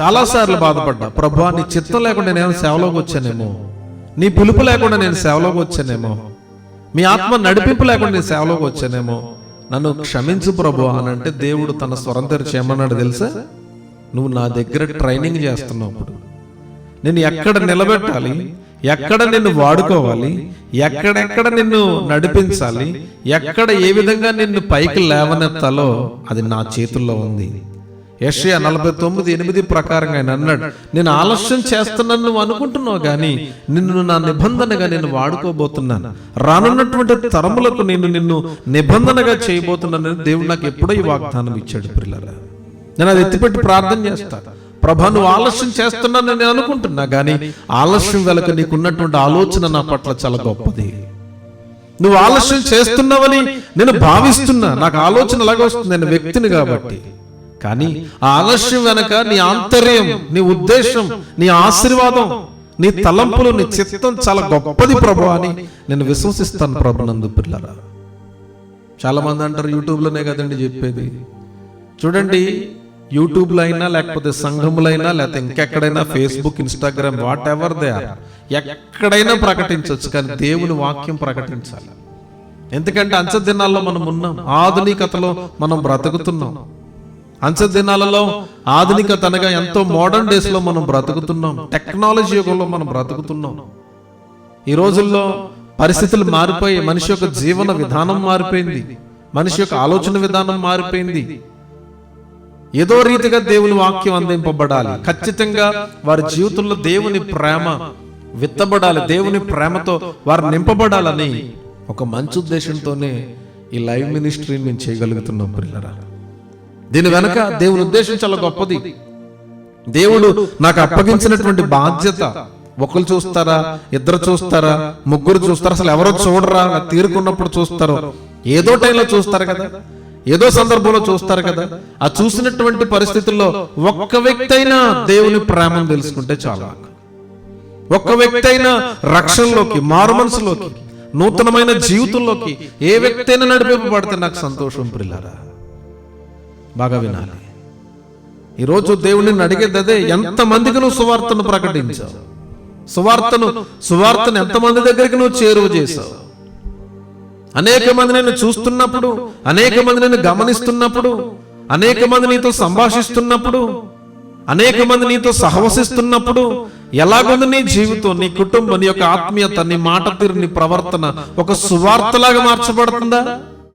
చాలాసార్లు బాధపడ్డా. ప్రభా నీ చిత్తం లేకుండా నేను సేవలోకి వచ్చానేమో. నీ పిలుపు లేకుండా నేను సేవలోకి వచ్చానేమో. మీ ఆత్మ నడిపింపు లేకుండా నేను సేవలోకి వచ్చానేమో. నన్ను క్షమించు ప్రభు అని అంటే దేవుడు తన స్వరం తెరిచేయమన్నాడు తెలుసా? నువ్వు నా దగ్గర ట్రైనింగ్ చేస్తున్నావు నేను ఎక్కడ నిలబెట్టాలి? ఎక్కడ నిన్ను వాడుకోవాలి? ఎక్కడెక్కడ నిన్ను నడిపించాలి? ఎక్కడ ఏ విధంగా నిన్ను పైకి లేవనెత్తాలో అది నా చేతుల్లో ఉంది. యెషయా నలభై తొమ్మిది ఎనిమిది ప్రకారంగా ఆయన అన్నాడు నేను ఆలస్యం చేస్తున్నాను నువ్వు అనుకుంటున్నావు కానీ నిన్ను నా నిబంధనగా నేను వాడుకోబోతున్నాను. రానున్నటువంటి తరములకు నేను నిన్ను నిబంధనగా చేయబోతున్నానని దేవుడు నాకు ఎప్పుడో ఈ వాగ్దానం ఇచ్చాడు పిల్లల నేను అది ఎత్తిపెట్టి ప్రార్థన చేస్తాను ప్రభా నువ్వు ఆలస్యం చేస్తున్నానని నేను అనుకుంటున్నా కానీ ఆలస్యం వెనక నీకున్నటువంటి ఆలోచన నా పట్ల చాలా గొప్పది. నువ్వు ఆలస్యం చేస్తున్నావని నేను భావిస్తున్నా. నాకు ఆలోచన అలాగే వస్తుంది నేను వ్యక్తిని కాబట్టి. కానీ ఆ ఆలస్యం వెనక నీ ఆంతర్యం నీ ఉద్దేశం నీ ఆశీర్వాదం నీ తలంపులు నీ చిత్తం చాలా గొప్పది ప్రభు అని నేను విశ్వసిస్తాను ప్రభు నందు పిల్లరా. చాలా మంది అంటారు యూట్యూబ్లోనే కదండి చెప్పేది. చూడండి యూట్యూబ్లో అయినా లేకపోతే సంఘములైనా లేకపోతే ఇంకెక్కడైనా Facebook Instagram whatever they are ఎక్కడైనా ప్రకటించవచ్చు కానీ దేవుని వాక్యం ప్రకటించాలి. ఎందుకంటే అంచె దినాల్లో మనం ఉన్నాం. ఆధునికతలో మనం బ్రతుకుతున్నాం. అంచె దినాలలో ఆధునికత అనగా ఎంతో మోడర్న్ డేస్లో మనం బ్రతుకుతున్నాం. టెక్నాలజీ యుగంలో మనం బ్రతుకుతున్నాం. ఈ రోజుల్లో పరిస్థితులు మారిపోయి మనిషి యొక్క జీవన విధానం మారిపోయింది. మనిషి యొక్క ఆలోచన విధానం మారిపోయింది. ఏదో రీతిగా దేవుని వాక్యం అందింపబడాలి. ఖచ్చితంగా వారి జీవితంలో దేవుని ప్రేమ విత్తబడాలి. దేవుని ప్రేమతో వారు నింపబడాలని ఒక మంచి ఉద్దేశంతోనే ఈ లైవ్ మినిస్ట్రీని మేము చేయగలుగుతున్నాం పిల్లరా దీని వెనక దేవుని ఉద్దేశం చాలా గొప్పది. దేవుడు నాకు అప్పగించినటువంటి బాధ్యత. ఒకరు చూస్తారా? ఇద్దరు చూస్తారా? ముగ్గురు చూస్తారా? అసలు ఎవరో చూడరా? తీరుకున్నప్పుడు చూస్తారో. ఏదో టైంలో చూస్తారు కదా? ఏదో సందర్భంలో చూస్తారు కదా? ఆ చూసినటువంటి పరిస్థితుల్లో ఒక్క వ్యక్తి అయినా దేవుని ప్రేమను తెలుసుకుంటే చాలా ఒక్క వ్యక్తి అయినా రక్షణలోకి మారు మనసులోకి నూతనమైన జీవితంలోకి ఏ వ్యక్తి అయినా నడిపింపబడితే నాకు సంతోషం పిల్లారా బాగా వినాలి. ఈరోజు దేవుడిని అడిగేది అదే ఎంతమందికి నువ్వు సువార్తను ప్రకటించావు. సువార్తను సువార్తను ఎంతమంది దగ్గరికి నువ్వు చేరువ చేశావు అనేక మంది నేను చూస్తున్నప్పుడు అనేక మంది నేను గమనిస్తున్నప్పుడు అనేక మంది నీతో సంభాషిస్తున్నప్పుడు అనేక మంది నీతో సహవసిస్తున్నప్పుడు ఎలాగుంది నీ జీవితం నీ కుటుంబం నీ యొక్క ఆత్మీయత నీ మాట తీరు నీ ప్రవర్తన ఒక సువార్తలాగా మార్చబడుతుందా?